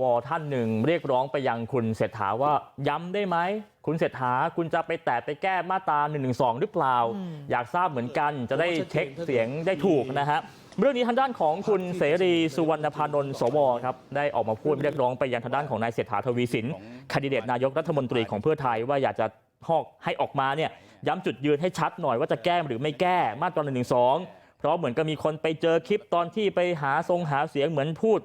วท่านหนึ่งเรียกร้องไปยังคุณเศรษฐาว่าย้ำได้ไหมคุณเศรษฐาคุณจะไปแตะไปแก้มาตรา1นึหรือเปล่า อยากทราบเหมือนกันจะได้เช็คเสียงได้ถูกนะฮะเรื่องนี้ทางด้านของคุณเสรีสุวรรณพานนท์สวครับได้ออกมาพูดเรียกร้องไปยังทางด้านของนายเศรษฐาทวีสินคนดิเดตนายกรัฐมนตรีของเพื่อไทยว่าอยากจะหอกให้ออกมาเนี่ยย้ำจุดยืนให้ชัดหน่อยว่าจะแก้หรือไม่แก้มาตรา1นึเพราะเหมือนกับมีคนไปเจอคลิปตอนที่ไปหาทรงหาเสียงเหมือนพูด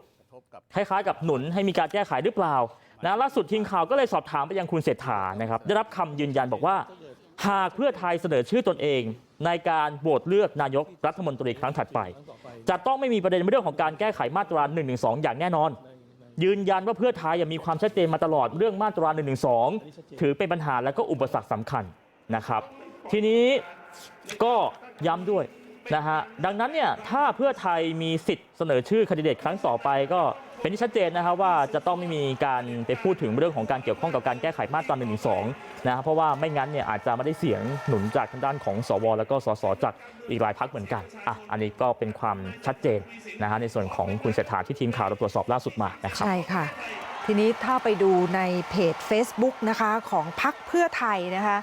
คล้ายๆกับหนุนให้มีการแก้ไขหรือเปล่านะล่าสุดทีมข่าวก็เลยสอบถามไปยังคุณเศรษฐานะครับได้รับคำยืนยันบอกว่า หากเพื่อไทยเสนอชื่อตนเองในการโหวตเลือกนายกรัฐมนตรีครั้งถัดไป จะต้องไม่มีประเด็นเรื่องของการแก้ไขมาตรา1นึอย่างแน่นอน ยืนยันว่าเพื่อไทยยังมีความชัดเจนมาตลอดเรื่องมาตรา1นึถือเป็นปัญหาและก็อุปสรรคสำคัญนะครับ ทีนี้ก็ย้ำด้วยนะฮะดังนั้นเนี่ยถ้าเพื่อไทยมีสิทธิ์เสนอชื่อคนดิเดตครั้งต่อไปก็ เป็นที่ชัดเจนนะครับว่าจะต้องไม่มีการไปพูดถึงเรื่องของการเกี่ยวข้องกับการแก้ไขมาตรา1นึนะครับเพราะว่าไม่งั้นเนี่ยอาจจะไม่ได้เสียงหนุนจากทางด้านของสวแล้วก็สสจากอีกหลายพักเหมือนกันอะอันนี้ก็เป็นความชัดเจนนะฮะในส่วนของคุณเศรษฐาที่ทีมข่าวเราตรวจสอบล่าสุดมานะครับใช่ค่ะ ทีนี้ถ้าไปดูในเพจ Facebook นะคะของพักเพื่อไทยนะคะ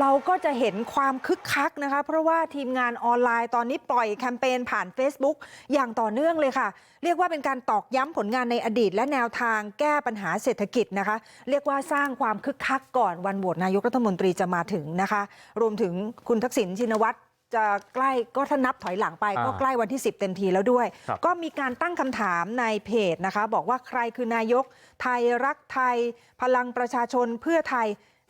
เราก็จะเห็นความคึกคักนะคะเพราะว่าทีมงานออนไลน์ตอนนี้ปล่อยแคมเปญผ่าน Facebook อย่างต่อเนื่องเลยค่ะ เรียกว่าเป็นการตอกย้ำผลงานในอดีต และแนวทางแก้ปัญหาเศรษฐกิจนะคะ เรียกว่าสร้างความคึกคักก่อนวันโหวตนายกรัฐมนตรีจะมาถึงนะคะ รวมถึงคุณทักษิณชินวัตรจะใกล้ก็ถ้านับถอยหลังไปก็อ่าใกล้วันที่ 10 เต็มทีแล้วด้วยครับก็มีการตั้งคำถามในเพจนะคะ บอกว่าใครคือนายก ไทยรักไทย พลังประชาชนเพื่อไทย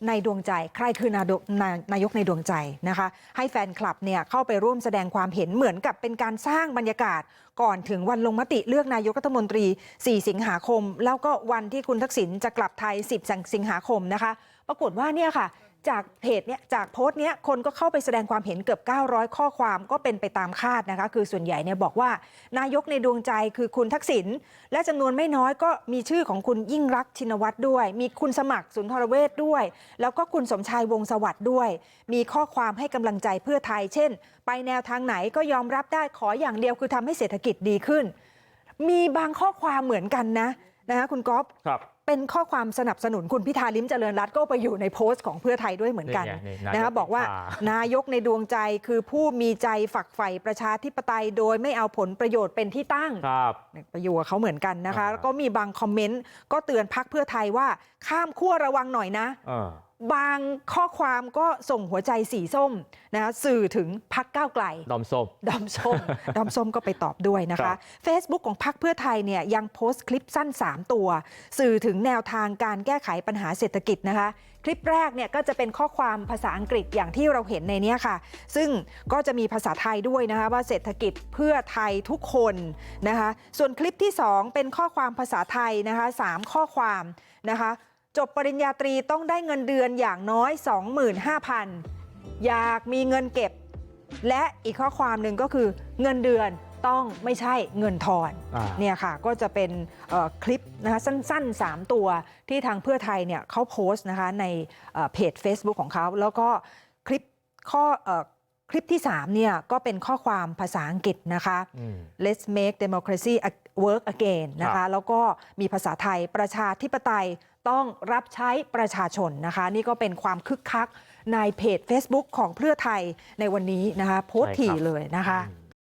ในดวงใจ ใครคือนายกนานายกในดวงใจนะคะ ให้แฟนคลับเนี่ยเข้าไปร่วมแสดงความเห็นเหมือนกับเป็นการสร้างบรรยากาศ ก่อนถึงวันลงมติเลือกนายกรัฐมนตรี 4 สิงหาคม แล้วก็วันที่คุณทักษิณจะกลับไทย 10 สิงหาคมนะคะ ปรากฏว่าเนี่ยค่ะ จากเพจเนี้ยจากโพสต์เนี้ยคนก็เข้าไปแสดงความเห็นเกือบ 900 ข้อความก็เป็นไปตามคาดนะคะ คือส่วนใหญ่เนี่ยบอกว่านายกในดวงใจคือคุณทักษิณและจำนวนไม่น้อยก็มีชื่อของคุณยิ่งรักชินวัตรด้วย มีคุณสมัครสุนทรเวชด้วย แล้วก็คุณสมชายวงสวัสด์ด้วย มีข้อความให้กำลังใจเพื่อไทย เช่น ไปแนวทางไหนก็ยอมรับได้ขออย่างเดียวคือทำให้เศรษฐกิจดีขึ้น มีบางข้อความเหมือนกันนะนะคะคุณก๊อฟครับ เป็นข้อความสนับสนุนคุณพิธาลิ้มเจริญรัตน์ก็ไปอยู่ในโพสต์ของเพื่อไทยด้วยเหมือนกันนี่ไงนี่นายกนะคะบอกว่าพิธานนายกในดวงใจคือผู้มีใจฝักใฝ่ประชาธิปไตย โดยไม่เอาผลประโยชน์เป็นที่ตั้งครับไปอยู่กับเขาเหมือนกันนะคะอ่าแล้วก็มีบางคอมเมนต์ก็เตือนพักเพื่อไทยว่าข้ามขั้วระวังหน่อยนะเออ บางข้อความก็ส่งหัวใจสีส้มนะคะสื่อถึงพักก้าวไกลดอมส้มดอมส้มดอมส้มก็ไปตอบด้วยนะครัคะบ Facebook ของพรรคเพื่อไทยเนี่ยยังโพสต์คลิปสั้น 3 ตัว สื่อถึงแนวทางการแก้ไขปัญหาเศรษฐกิจนะคะ คลิปแรกเนี่ยก็จะเป็นข้อความภาษาอังกฤษอย่างที่เราเห็นในเนี้ยค่ะ ซึ่งก็จะมีภาษาไทยด้วยนะคะว่าเศรษฐกิจเพื่อไทยทุกคนนะคะส่วนคลิปที่ 2 เป็นข้อความภาษาไทยนะคะสามข้อความนะคะ จบปริญญาตรีต้องได้เงินเดือนอย่างน้อย 25,000 อยากมีเงินเก็บ และอีกข้อความหนึ่งก็คือเงินเดือนต้องไม่ใช่เงินทอนอ่าเนี่ยค่ะก็จะเป็นเอ่อคลิปนะคะสั้นๆ 3 ตัวที่ทางเพื่อไทยเนี่ยเขาโพสต์นะคะในเอ่อเพจ Facebook ของเขาแล้วก็คลิปข้อเอ่อคลิปที่ 3 เนี่ยก็เป็นข้อความภาษาอังกฤษนะคะอืม Let's make democracy work again นะครัคะบแล้วก็มีภาษาไทยประชาธิปไตย ต้องรับใช้ประชาชนนะคะ นี่ก็เป็นความคึกคักในเพจ Facebook ของเพื่อไทยในวันนี้นะคะ โพสต์ถี่เลยนะคะอืม